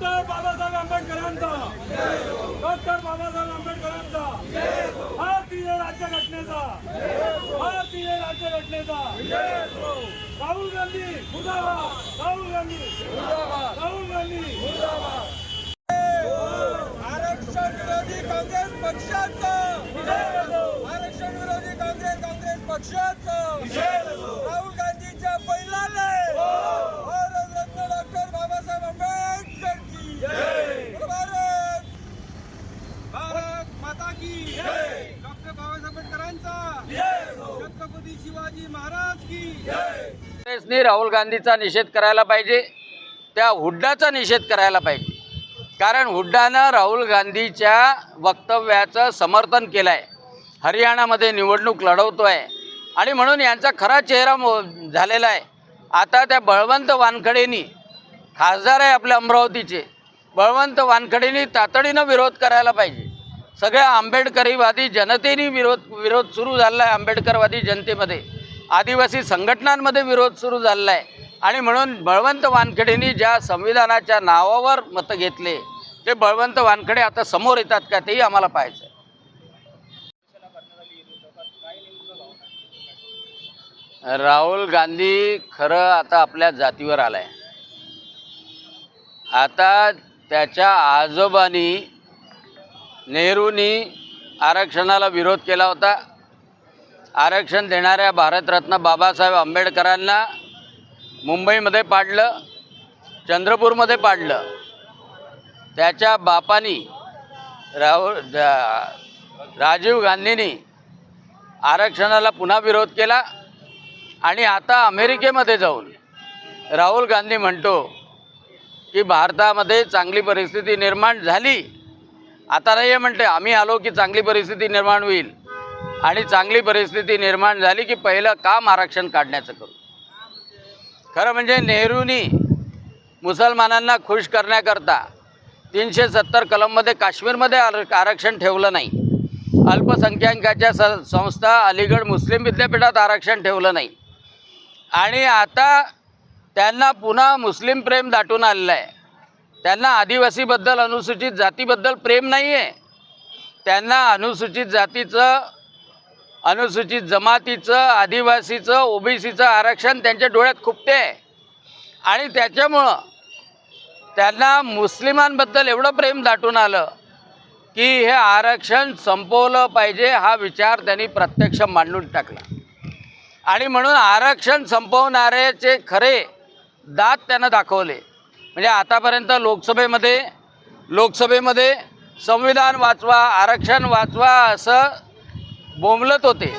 Doctor Babasaheb आंबेडकरांचा. Doctor Babasaheb आंबेडकरांचा. भारतीय राज्यघटनेचा. भारतीय राज्यघटनेचा. राहुल गांधी मुर्दाबाद. राहुल गांधी. राहुल गांधी. आरक्षण विरोधी काँग्रेस पक्षाचं. आरक्षण विरोधी काँग्रेस काँग्रेस पक्षाचं. राहुल गांधीच्या काँग्रेसने राहुल गांधीचा निषेध करायला पाहिजे त्या हुड्डाचा निषेध करायला पाहिजे. कारण हुड्डानं राहुल गांधीच्या वक्तव्याचं समर्थन केलं आहे हरियाणामध्ये निवडणूक लढवतो आहे आणि म्हणून यांचा खरा चेहरा झालेला आहे. आता त्या बळवंत वानखडेंनी खासदार आहे आपल्या अमरावतीचे बळवंत वानखडेंनी तातडीनं विरोध करायला पाहिजे. सगळ्या आंबेडकरीवादी जनतेने विरोध विरोध सुरू झाला आहे आंबेडकरवादी जनतेमध्ये. आदिवासी संघटनांमध्ये विरोध सुरू झालेला आहे आणि म्हणून बळवंत वानखेडेंनी ज्या संविधानाच्या नावावर मतं घेतले ते बळवंत वानखेडे आता समोर येतात का तेही आम्हाला पाहायचं आहे. राहुल गांधी खरं आता आपल्या जातीवर आलाय. आता त्याच्या आजोबांनी नेहरूंनी आरक्षणाला विरोध केला होता. आरक्षण देणाऱ्या भारतरत्न बाबासाहेब आंबेडकरांना मुंबईमध्ये पाडलं चंद्रपूरमध्ये पाडलं. त्याच्या बापानी राहुल राजीव गांधींनी आरक्षणाला पुन्हा विरोध केला आणि आता अमेरिकेमध्ये जाऊन राहुल गांधी म्हणतो की भारतामध्ये चांगली परिस्थिती निर्माण झाली. आता नाही म्हणते आम्ही आलो की चांगली परिस्थिती निर्माण होईल. आणि चांगली परिस्थिती निर्माण झाली की पहिलं काम आरक्षण काढण्याचं करू. खरं म्हणजे नेहरूनी मुसलमानांना खुश करण्याकरता तीनशे सत्तर कलममध्ये काश्मीरमध्ये आर आरक्षण ठेवलं नाही. अल्पसंख्याकाच्या स संस्था अलीगड मुस्लिम विद्यापीठात आरक्षण ठेवलं नाही. आणि आता त्यांना पुन्हा मुस्लिम प्रेम दाटून आलेलं आहे त्यांना आदिवासीबद्दल अनुसूचित जातीबद्दल प्रेम नाही आहे त्यांना अनुसूचित जातीचं अनुसूचित जमातीचं आदिवासीचं ओबीसीचं आरक्षण त्यांच्या डोळ्यात खुपते आहे. आणि त्याच्यामुळं त्यांना मुस्लिमांबद्दल एवढं प्रेम दाटून आलं की हे आरक्षण संपवलं पाहिजे हा विचार त्यांनी प्रत्यक्ष मांडून टाकला. आणि म्हणून आरक्षण संपवणाऱ्याचे खरे दात त्यानं दाखवले. म्हणजे आतापर्यंत लोकसभेमध्ये लोकसभेमध्ये संविधान वाचवा आरक्षण वाचवा असं बोंबलत होते.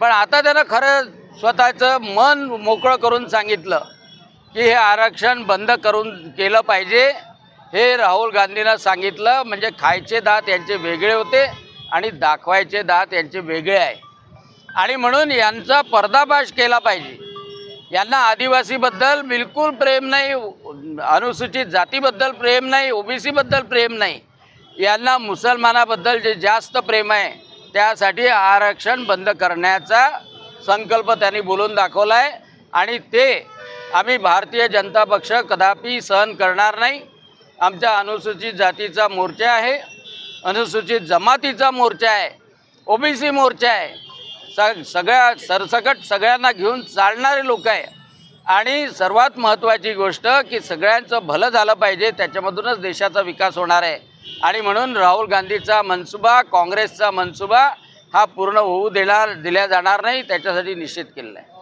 पण आता त्यानं खरं स्वतःचं मन मोकळं करून सांगितलं की हे आरक्षण बंद करून केलं पाहिजे. हे राहुल गांधींना सांगितलं म्हणजे खायचे दात यांचे वेगळे होते आणि दाखवायचे दात यांचे वेगळे आहे. आणि म्हणून यांचा पर्दाफाश केला पाहिजे. यांना आदिवासीबद्दल बिलकुल प्रेम नाही अनुसूचित जातीबद्दल प्रेम नाही ओबीसीबद्दल प्रेम नाही. यांना मुसलमानाबद्दल जे जास्त प्रेम आहे त्यासाठी आरक्षण बंद करण्याचा संकल्प त्यांनी बोलून दाखवला आहे आणि ते आम्ही भारतीय जनता पक्ष कदापि सहन करणार नाही. आमच्या अनुसूचित जातीचा मोर्चा आहे. अनुसूचित जमातीचा मोर्चा आहे. ओबीसी मोर्चा आहे. स सगळ्या सरसकट सगळ्यांना घेऊन चालणारे लोक आहे. आणि सर्वात महत्त्वाची गोष्ट की सगळ्यांचं भलं झालं पाहिजे त्याच्यामधूनच देशाचा विकास होणार आहे. आणि म्हणून राहुल गांधीचा मनसुबा काँग्रेसचा मनसुबा हा पूर्ण होऊ देणार दिल्या जाणार नाही त्याच्यासाठी निश्चित केलेला आहे.